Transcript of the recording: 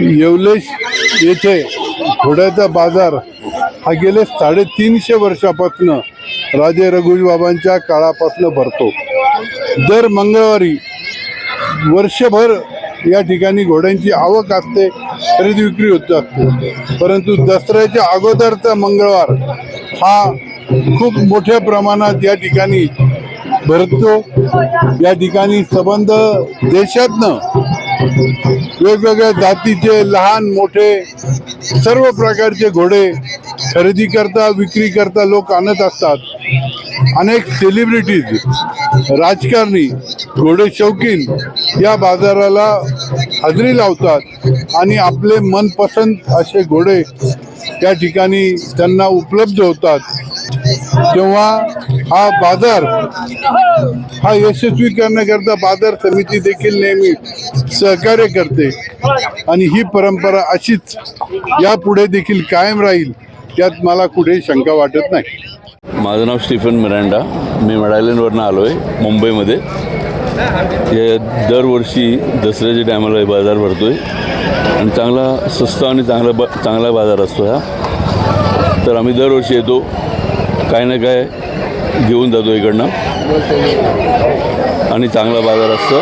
येवलेश येथे घोड्याचा बाजार हा गेले साडेतीनशे वर्षापासनं राजे रघुजीबाबांच्या काळापासनं भरतो. दर मंगळवारी वर्षभर या ठिकाणी घोड्यांची आवक असते खरेदी विक्री होत असते. परंतु दसऱ्याच्या अगोदरचा मंगळवार हा खूप मोठ्या प्रमाणात या ठिकाणी भरतो. या ठिकाणी संबंध देशातनं वेगवेगळ्या जातीचे लहान मोठे सर्व प्रकारचे घोडे खरेदी करता विक्री करता लोक आणत असतात. अनेक सेलिब्रिटीज राजकारणी घोडे शौकीन या बाजाराला हजेरी लावतात आणि आपले मनपसंत असे घोडे त्या ठिकाणी त्यांना उपलब्ध होतात. तेव्हा हा बाजार हा यशस्वी करण्याकरता बाजार समिती देखील नेहमी सहकार्य करते. आणि ही परंपरा अशीच यापुढे देखील कायम राहील यात मला कुठेही शंका वाटत नाही. माझं नाव स्टीफन मिरांडा. मी मडायलंडवरनं आलो आहे मुंबईमध्ये. हे दरवर्षी दसऱ्याच्या टायमाला बाजार भरतो आहे आणि चांगला स्वस्त आणि चांगला ब चांगला बाजार असतो हा. तर आम्ही दरवर्षी येतो. काय ना काय घेऊन जातो इकडनं. आणि चांगला बाजार असतो.